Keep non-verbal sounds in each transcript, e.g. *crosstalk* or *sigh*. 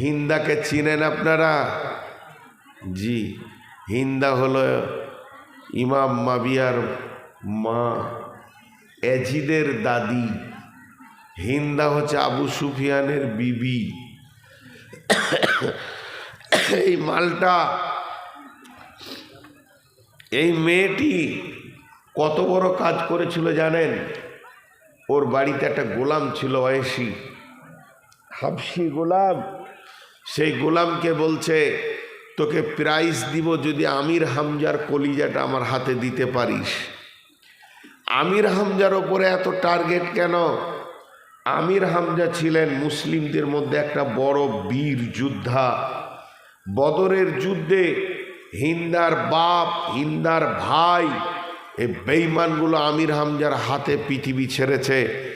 হিন্দাকে চিনেন আপনারা? জি, হিন্দা হলো ইমাম মাবিয়ার মা, এজিদের দাদি। হিন্দা হচ্ছে আবু সুফিয়ানের বিবি। এই মালটা, এই মেয়েটি কত বড় কাজ করেছিল জানেন? ওর বাড়িতে একটা গোলাম ছিল অয়েসি হাবসি গোলাম। সেই গোলামকে বলছে, তোকে প্রাইজ দিব যদি আমির হামজার কলিজাটা আমার হাতে দিতে পারিস। আমির হামজার ওপরে এত টার্গেট কেন? আমির হামজা ছিলেন মুসলিমদের মধ্যে একটা বড় বীর যোদ্ধা। বদরের যুদ্ধে হিন্দার বাপ, হিন্দার ভাই, এই বেইমানগুলো আমির হামজার হাতে পৃথিবী ছেড়েছে।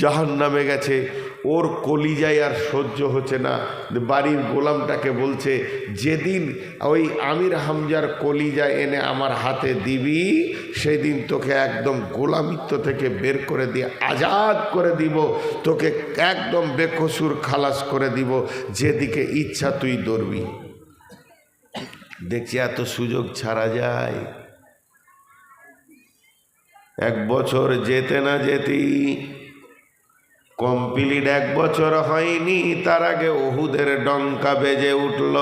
জাহান নামে গেছে। ওর কলিজায় আর সহ্য হচ্ছে না। বাড়ির গোলামটাকে বলছে, যেদিন ওই আমির হামজার কলিজা এনে আমার হাতে দিবি, সেদিন তোকে একদম গোলামিত্ব থেকে বের করে দিয়ে, আজাদ করে দিব। তোকে একদম বেকসুর খালাস করে দিব। যেদিকে ইচ্ছা তুই দৌড়বি দেখছি এত সুযোগ ছাড়া যায়। এক বছর যেতে না যেতেই কমপ্লিট এক বছর হয়নি, তার আগে ওহুদের ডঙ্কা বেজে উঠল।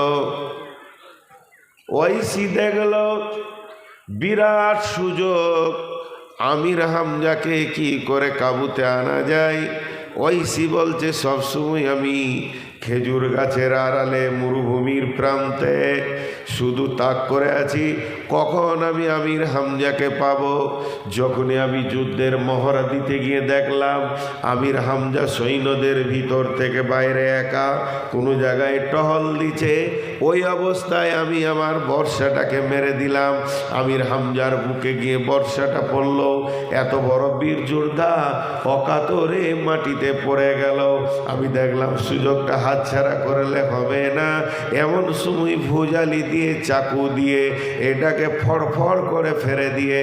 ওইসি দেখল, বিরাট সুযোগ। আমির হামজাকে কি করে কাবুতে আনা যায়? ওইসি বলছে, সবসময় আমি খেজুর গাছের আড়ালে মরুভূমির প্রান্তে শুধু তাক করে আছি, কখন আমি আমির হামজাকে পাব? যখনই আমি যুদ্ধের মহড়া দিতে গিয়ে দেখলাম, আমির হামজা সৈন্যদের ভিতর থেকে বাইরে একা, কোনো জায়গায় টহল দিছে। ওই অবস্থায় আমি আমার বর্ষাটাকে মেরে দিলাম। আমির হামজার বুকে গিয়ে বর্ষাটা পড়ল। এত বড় বীর যোদ্ধা অকাতরে মাটিতে পড়ে গেল। আমি দেখলাম, সুযোগটা হাতছাড়া করলে হবে না। এমন সময় ভুজালি দিয়ে চাকু দিয়ে, এটাকে ফড়ফড় করে ফেলে দিয়ে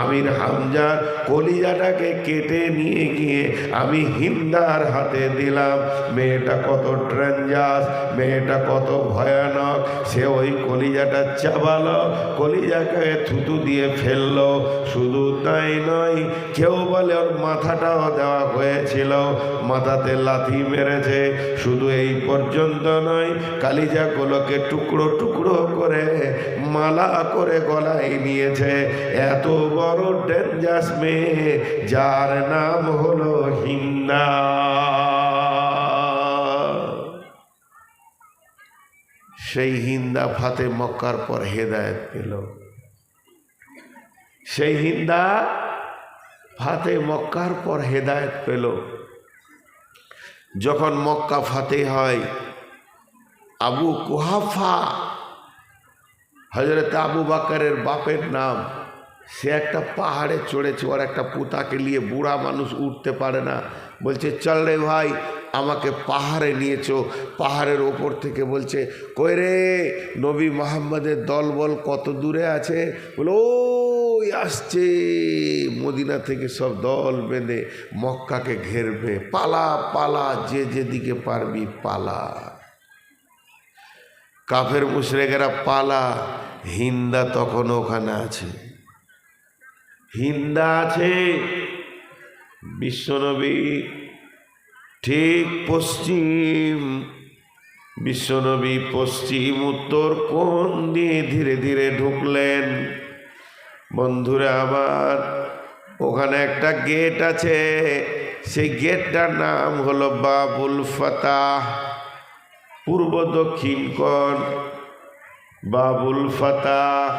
আমির হামজার কলিজাটাকে কেটে নিয়ে গিয়ে আমি হিন্দার হাতে দিলাম। মেয়েটা কত ট্রেঞ্জাস মেয়েটা কত ভয়ানক, সে ওই কলিজাটা চাবালো, কলিজাকে থুতু দিয়ে ফেলল। শুধু তাই নয়, কেউ বলে ওর মাথাটাও দেওয়া হয়েছিল, মাথাতে লাথি মেরেছে। শুধু এই পর্যন্ত নয়, কালিজাগুলোকে টুকরো টুকরো করে, মালা করে গলায় নিয়েছে। এত বড় ডেঞ্জাস মেয়ে, যার নাম হলো হিন্দা সেই হিন্দা ফাতে মক্কার পর হেদায়ত পেল। সেই হিন্দা ফাতে মক্কার পর হেদায়ত পেল। যখন মক্কা ফাতে হয়, আবু কুহাফা হজরত আবু বাকারের বাপের নাম, সে একটা পাহাড়ে চড়েছে, ওর একটা পুতাকে নিয়ে বুড়া মানুষ উঠতে পারে না। বলছে, চল রে ভাই, আমাকে পাহাড়ে নিয়েছ পাহাড়ের ওপর থেকে বলছে, কই রে, নবী মোহাম্মদের দলবল কত দূরে আছে? বলে, ওই আসছে। মদিনা থেকে সব দল বেঁধে মক্কাকে ঘেরবে। পালা পালা, যে যেদিকে পারবি পালা। কাফের মুশরেকেরা পালা, হিন্দা তখন ওখানে আছে। হিন্দা আছে, বিশ্বনবী ঠিক পশ্চিম, বিশ্বনবী পশ্চিম উত্তর কোন দিয়ে ধীরে ধীরে ঢুকলেন? বন্ধুরা আমার, ওখানে একটা গেট আছে, সেই গেটটার নাম হলো বাবুল ফাতাহ। পূর্ব দক্ষিণ কর বাবুল ফাতাহ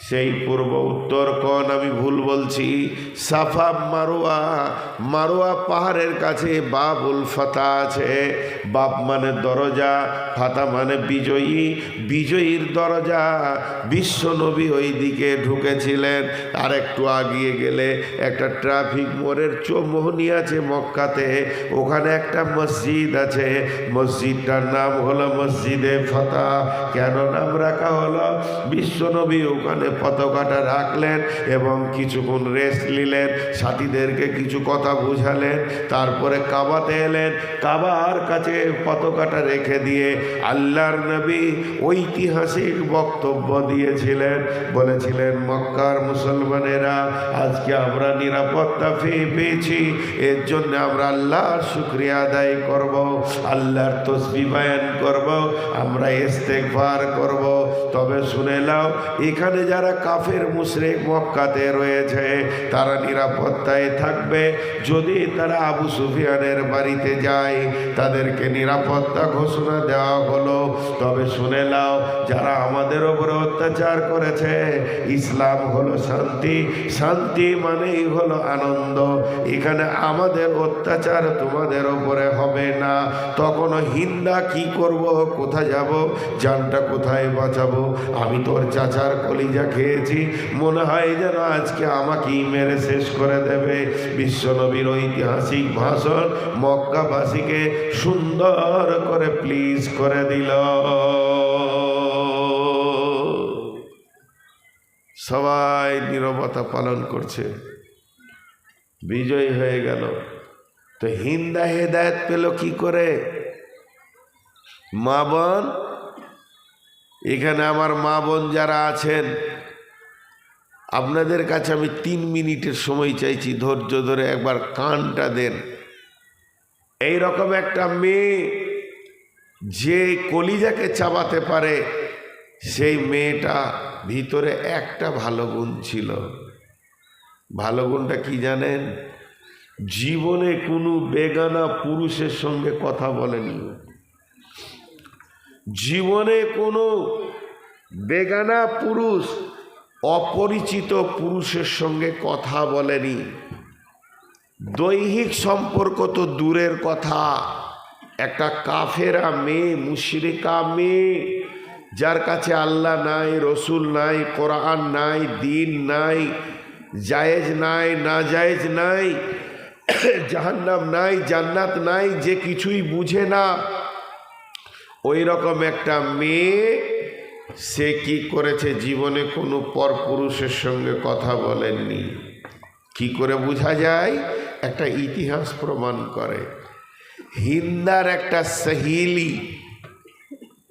সেই পূর্ব উত্তর কোণ আমি ভুল বলছি। সাফা মারোয়া মারোয়া পাহাড়ের কাছে বাবুল ফাতা আছে। বাপ মানে দরজা, ফাতা মানে বিজয়ী। বিজয়ীর দরজা বিশ্বনবী ওই দিকে ঢুকেছিলেন। আর একটু আগিয়ে গেলে একটা ট্রাফিক মোড়ের চৌমোহনী আছে মক্কাতে। ওখানে একটা মসজিদ আছে। মসজিদটার নাম হলো মসজিদে ফাতা। কেন নাম রাখা হলো? বিশ্বনবী ওখানে ওখানে পতাকাটা রাখলেন এবং কিছুক্ষণ রেস্ট নিলেন। সাথীদেরকে কিছু কথা বুঝালেন। তারপরে কাবাতে এলেন। কাবার কাছে পতাকাটা রেখে দিয়ে আল্লাহর নবী ঐতিহাসিক বক্তব্য দিয়েছিলেন। বলেছিলেন, মক্কার মুসলমানেরা, আজকে আমরা নিরাপত্তা পেয়ে পেয়েছি। এর জন্য আমরা আল্লাহর শুক্রিয়া আদায় করব, আল্লাহর তসবি বায়ান করব, আমরা ইস্তেগফার করব। তবে শুনে নাও, এখানে যারা কাফের, মুশরিক মক্কাতে রয়েছে, তারা নিরাপত্তায় থাকবে। যদি তারা আবু সুফিয়ানের বাড়িতে যায়, তাদেরকে নিরাপত্তা ঘোষণা দেওয়া হলো। তবে শুনে নাও, যারা আমাদের ওপরে অত্যাচার করেছে, ইসলাম হলো শান্তি। শান্তি মানেই হলো আনন্দ। এখানে আমাদের অত্যাচার তোমাদের ওপরে হবে না। তখন হিন্দা কি করব, কোথায় যাব, জানটা কোথায় বাঁচাবো? আমি তোর চাচার কলিজা খেয়েছি মনে হয় যেন আজকে আমাকেই মেরে শেষ করে দেবে। বিশ্বনবীর ঐতিহাসিক ভাষণ মক্কাবাসীকে সুন্দর করে প্লিজ করে দিল। সবাই নীরবতা পালন করছে। বিজয় হয়ে গেল। তো হিন্দা হেদায়ত পেল কি করে? মা বোন? এখানে আমার মা বোন যারা আছেন আপনাদের কাছে আমি তিন মিনিটের সময় চাইছি, ধৈর্য ধরে একবার কানটা দেন। এই রকম একটা মেয়ে যে কলিজাকে চাবাতে পারে, সেই মেয়েটা ভিতরে একটা ভালো গুণ ছিল। ভালো গুণটা কি জানেন? জীবনে কোনো বেগানা পুরুষের সঙ্গে কথা বলেনি। জীবনে কোনো বেগানা পুরুষ অপরিচিত পুরুষের সঙ্গে কথা বলেনি। দৈহিক সম্পর্ক তো দূরের কথা। একটা কাফেরা মেয়ে, মুশরিকা মেয়ে, যার কাছে আল্লাহ নাই, রসুল নাই, কোরআন নাই, দিন নাই, জায়েজ নাই, না জায়েজ নাই, *coughs* জাহান্নাম নাই, জান্নাত নাই, যে কিছুই বুঝে না। ওই রকম একটা মেয়ে সে কি করেছে জীবনে কোনো পরপুরুষের সঙ্গে কথা বলেননি? কি করে বোঝা যায়? একটা ইতিহাস প্রমাণ করে। হিন্দার একটা সহিলি,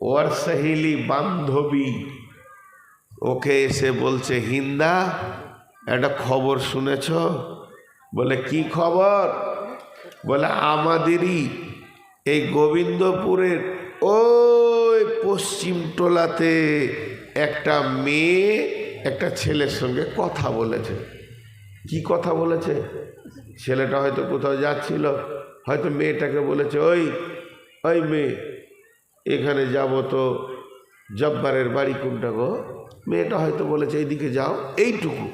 ওর সহিলি বান্ধবী। ওকে এসে বলছে, হিন্দা, একটা খবর শুনেছ? বলে, কি খবর? বলে, আমাদেরই, এই গোবিন্দপুরের ওই পশ্চিম টোলাতে একটা মেয়ে একটা ছেলের সঙ্গে কথা বলেছে। কি কথা বলেছে? ছেলেটা হয়তো কোথাও যাচ্ছিল, হয়তো মেয়েটাকে বলেছে, ওই ওই মেয়ে, এখানে যাব তো, জব্বারের বাড়ি কোনটা গো? মেয়েটা হয়তো বলেছে, এইদিকে যাও, এইটুকু,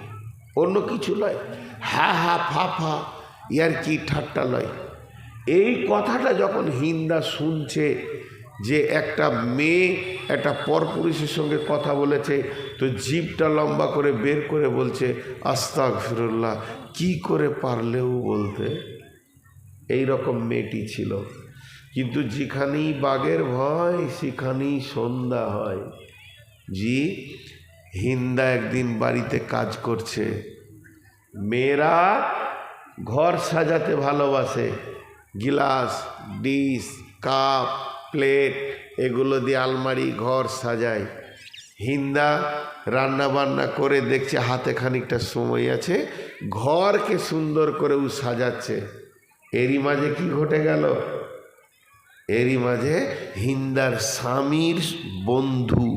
অন্য কিছু নয়। হা হা, ফা ফা, ইয়ার কি ঠাট্টা নয় এই কথাটা যখন হিন্দা শুনছে যে একটা মেয়ে একটা পরপুরুষের সঙ্গে কথা বলেছে, তো জিভটা লম্বা করে বের করে বলছে আস্তাক ফিরুল্লাহ কি করে পারলেও বলতে? এই রকম মেয়েটি ছিল। কিন্তু যেখানেই বাঘের ভয়, সেখানেই সন্ধ্যা হয়। জি, হিন্দা একদিন বাড়িতে কাজ করছে। মেয়েরা ঘর সাজাতে ভালোবাসে। গিলাস, ডিশ, কাপ প্লেট এগুলো দিয়ে আলমারি, ঘর সাজায় হিন্দা রান্না বান্না করে দেখছে হাতে খানিকটা সময় আছে, ঘরকে সুন্দর করে ও সাজাচ্ছে। এরই মাঝে কি ঘটে গেল? এরই মাঝে হিন্দার স্বামীর বন্ধু,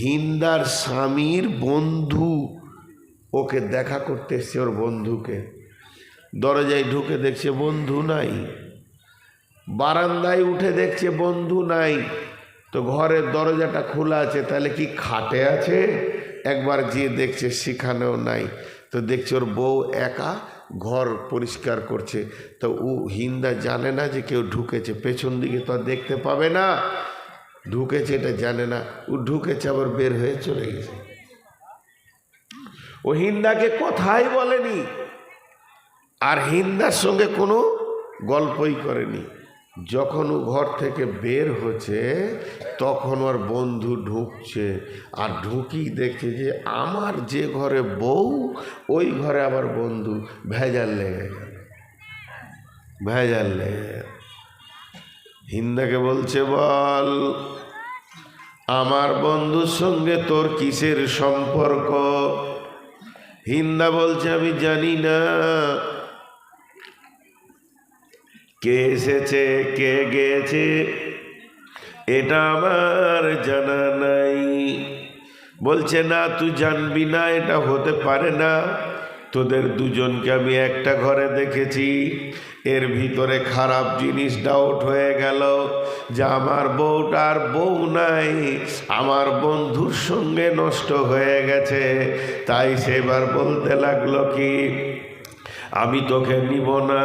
হিন্দার স্বামীর বন্ধু ওকে দেখা করতে এসছে ওর বন্ধুকে। দরজায় ঢুকে দেখছে বন্ধু নাই। বারান্দায় উঠে দেখছে বন্ধু নাই। তো ঘরের দরজাটা খোলা আছে, তাহলে কি খাটে আছে? একবার গিয়ে দেখছে সেখানেও নাই। তো দেখছে ওর বউ একা ঘর পরিষ্কার করছে। তো ও হিন্দা জানে না যে কেউ ঢুকেছে, পেছন দিকে তো দেখতে পাবে না। ঢুকেছে এটা জানে না, ও ঢুকেছে আবার বের হয়ে চলে গেছে। ও হিন্দাকে কথাই বলেনি, আর হিন্দার সঙ্গে কোনো গল্পই করেনি। যখন ও ঘর থেকে বের হচ্ছে, তখন ওর বন্ধু ঢুকছে। আর ঢুকি দেখছে যে, আমার যে ঘরে বউ, ওই ঘরে আবার বন্ধু। ভেজাল লেগে গেল। ভেজাল লেগে গেল। হিন্দাকে বলছে, বল, আমার বন্ধুর সঙ্গে তোর কিসের সম্পর্ক? হিন্দা বলছে, আমি জানি না। কে এসেছে, কে গেছে, এটা আমার জানা নাই। বলছে, না, তুই জানবি না, এটা হতে পারে না। তোদের দুজনকে আমি একটা ঘরে দেখেছি। এর ভিতরে খারাপ জিনিস ডাউট হয়ে গেল যে আমার বউটার বউ নাই। আমার বন্ধুর সঙ্গে নষ্ট হয়ে গেছে। তাই সেবার বলতে লাগল কি আমি তোকে নিব না,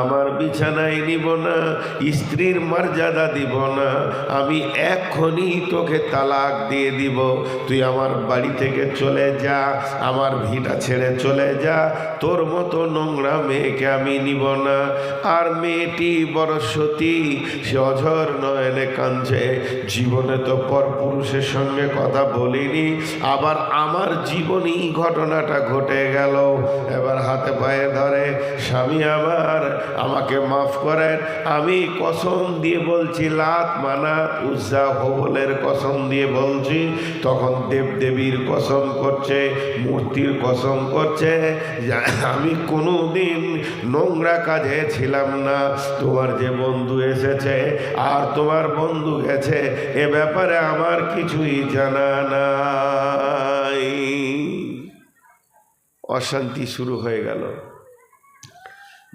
আমার বিছানায় নিব না, স্ত্রীর মর্যাদা দিব না, আমি এক্ষুনি তোকে তালাক দিয়ে দিব। তুই আমার বাড়ি থেকে চলে যা, আমার ভিটা ছেড়ে চলে যা, তোর মতো নোংরা মেয়েকে আমি নিব না। আর মেয়েটি বড় সতী, সে অঝর নয়নে কাঁদছে। জীবনে তো পর পুরুষের সঙ্গে কথা বলিনি, আবার আমার জীবনেই ঘটনাটা ঘটে গেল। এবার হাতে পায়ে ধরে স্বামী আমার, আমাকে মাফ করেন। আমি কসম দিয়ে বলছি, লাত মানাত উজ্জা হবলের কসম দিয়ে বলছি, তখন দেবদেবীর কসম করছে, মূর্তির কসম করছে আমি কোনো দিন নোংরা কাজে ছিলাম না। তোমার যে বন্ধু এসেছে, আর তোমার বন্ধু গেছে, এ ব্যাপারে আমার কিছুই জানা নাই। অশান্তি শুরু হয়ে গেল।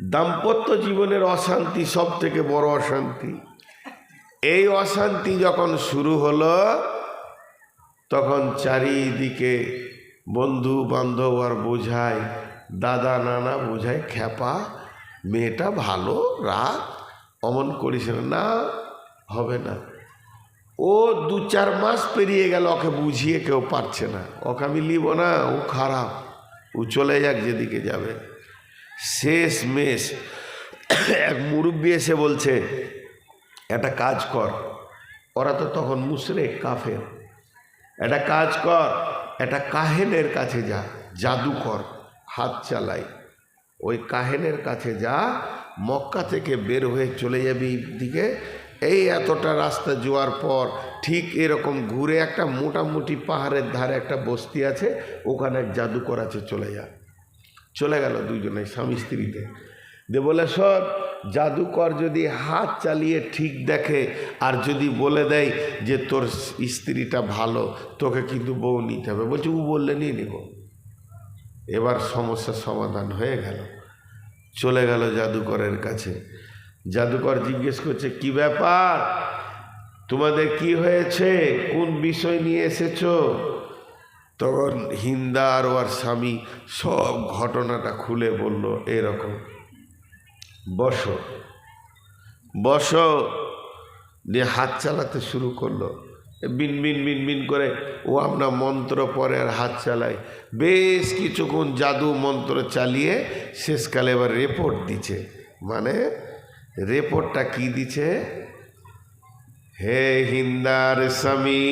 দাম্পত্য জীবনের অশান্তি সব থেকে বড় অশান্তি। এই অশান্তি যখন শুরু হলো, তখন চারিদিকে বন্ধু বান্ধব আর বোঝায়, দাদা, নানা বোঝায়, খ্যাপা, মেয়েটা ভালো, রাগ, অমন করিস না, হবে না। ও দু চার মাস পেরিয়ে গেল, ওকে বুঝিয়ে কেউ পারছে না। ওকে আমি লিব না, ও খারাপ। ও চলে যাক যেদিকে যাবে। শেষ মেষ এক মুরব্বী এসে বলছে, একটা কাজ কর। ওরা তো তখন মুসরে কাফের। একটা কাজ কর, একটা কাহেনের কাছে যা জাদুকর হাত চালাই। ওই কাহেনের কাছে যা, মক্কা থেকে বের হয়ে চলে যাবি দিকে এই এতটা রাস্তা যাওয়ার পর ঠিক এরকম ঘুরে একটা মোটামুটি পাহাড়ের ধারে একটা বস্তি আছে, ওখানে জাদুকর আছে, চলে যা। চলে গেল দুজনে স্বামী স্ত্রীতে। দে বলে, সব জাদুকর যদি হাত চালিয়ে ঠিক দেখে আর যদি বলে দেয় যে তোর স্ত্রীটা ভালো, তোকে কিন্তু বউ নিতে হবে। বলছে, ও বললে নিয়ে নিব। এবার সমস্যার সমাধান হয়ে গেল। চলে গেল জাদুকরের কাছে। জাদুকর জিজ্ঞেস করছে, কি ব্যাপার? তোমাদের কি হয়েছে? কোন বিষয় নিয়ে এসেছ? তখন হিন্দা আর ওর স্বামী সব ঘটনাটা খুলে বলল, এরকম। বস। বস। দিয়ে হাত চালাতে শুরু করল। বিন বিন বিন বিন করে ও আমরা মন্ত্র পরে আর হাত চালায় বেশ কিছুক্ষণ জাদু মন্ত্র চালিয়ে শেষকালে এবার রেপোর্ট দিছে মানে রেপোর্টটা কি দিছে হে হিন্দার স্বামী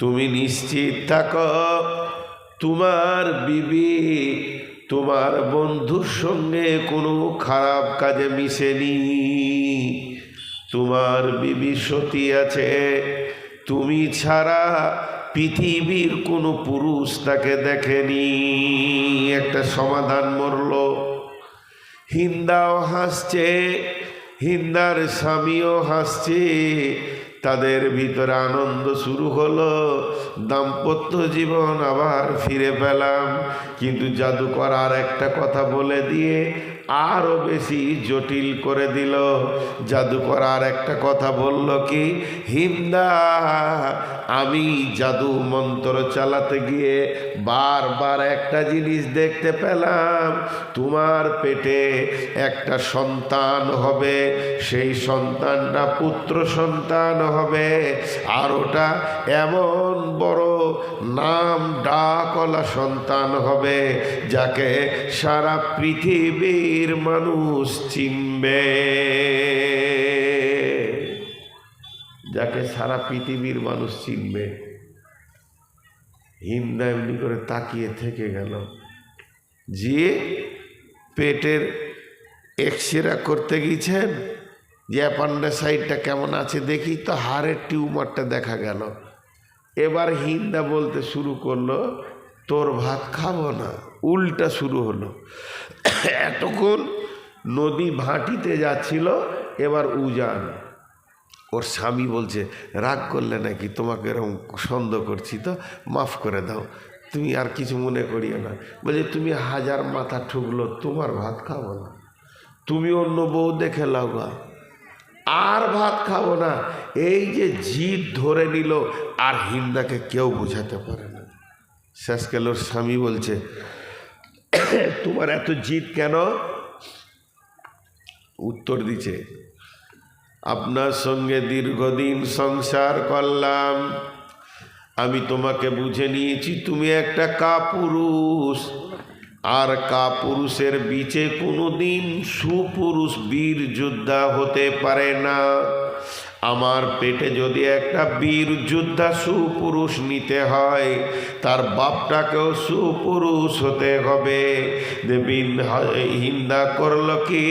তুমি নিশ্চিত থাকো, তোমার বিবি তোমার বন্ধুর সঙ্গে কোনো খারাপ কাজে মিশেনি। তোমার বিবি সতী আছে, তুমি ছাড়া পৃথিবীর কোনো পুরুষ তাকে দেখেনি। একটা সমাধান মরল, হিন্দাও হাসছে, হিন্দার স্বামীও হাসছে তাদের ভিতরে আনন্দ শুরু হলো। দাম্পত্য জীবন আবার ফিরে পেলাম। কিন্তু জাদুকর আর একটা কথা বলে দিয়ে আরও বেশি জটিল করে দিল। জাদুকর আর একটা কথা বলল কি হিন্দা আমি জাদু মন্ত্র চালাতে গিয়ে বারবার একটা জিনিস দেখতে পেলাম। তোমার পেটে একটা সন্তান হবে, সেই সন্তানটা পুত্র সন্তান হবে, আর ওটা এমন বড় নাম ডাকলা সন্তান হবে, যাকে সারা পৃথিবীর মানুষ চিনবে। যাকে সারা পৃথিবীর মানুষ চিনবে। হিন্দা এমনি করে তাকিয়ে থেকে গেল। যে পেটের এক্সরে করতে গিয়েছেন, যে অ্যাপান্ডাসাইডটা কেমন আছে দেখি তো হাড়ের টিউমারটা দেখা গেল। এবার হিন্দা বলতে শুরু করল, তোর ভাত খাব না। উল্টা শুরু হলো। এতক্ষণ নদী ভাটিতে যাচ্ছিল, এবার উজান। ওর স্বামী বলছে, রাগ করলে নাকি তোমাকে এরকম সন্দেহ করছি, তো মাফ করে দাও। তুমি আর কিছু মনে করিও না। বলছে, তুমি হাজার মাথা ঠুকলো, তোমার ভাত খাব না। তুমি অন্য বউ দেখে লাগা আর ভাত খাব না। এই যে জিদ ধরে নিল, আর হিন্দাকে কেউ বোঝাতে পারে না। শেষকাল ওর স্বামী বলছে, তোমার এত জিদ কেন? উত্তর দিছে আপনার সঙ্গে দীর্ঘদিন সংসার করলাম। আমি তোমাকে বুঝে নিয়েছি, তুমি একটা কাপুরুষ। আর কাপুরুষের বিচে কোনো দিন সুপুরুষ বীর যোদ্ধা হতে পারে না। আমার পেটে যদি একটা বীর যোদ্ধা সুপুরুষ নিতে হয়, তার বাপটাকেও সুপুরুষ হতে হবে। হিন্দা করল কি?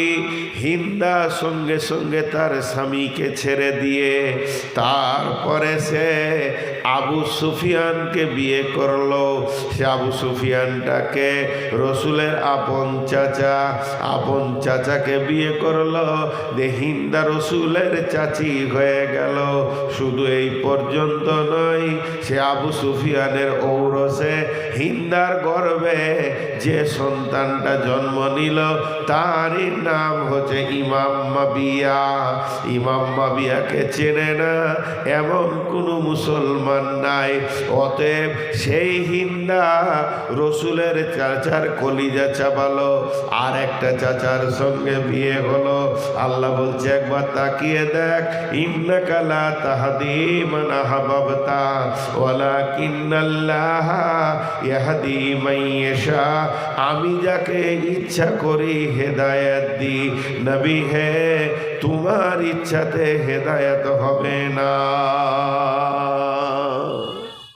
হিন্দা সঙ্গে সঙ্গে তার স্বামীকে ছেড়ে দিয়ে, তারপরে সে আবু সুফিয়ানকে বিয়ে করল। সে আবু সুফিয়ানটাকে রসুলের আপন চাচা, আপন চাচাকে বিয়ে করল। যে হিন্দা রসুলের চাচি হয়ে গেল। শুধু এই পর্যন্ত নয়, সে আবু সুফিয়ানের ঔরসে হিন্দার গর্বে যে সন্তানটা জন্ম নিল, তারই নাম হচ্ছে ইমাম মাবিয়া। ইমাম মাবিয়াকে চেনে না এমন কোনো মুসলমান নাই। অতএব সেই হিন্দা রসুলের চাচার কলিজা চাপালো। আর একটা চাচার সঙ্গে বিয়ে হলো। আল্লাহ বলছে, একবার তাকিয়ে দেখ ইন্নাকালা তাহাদি মান আহবাবতা, ওয়ালাকিন্নাল্লাহ ইয়াহদি মাইয়াশা আমি যাকে ইচ্ছা করি হেদায়েত দি নবী হে, তোমার ইচ্ছাতে হেদায়েত হবে না।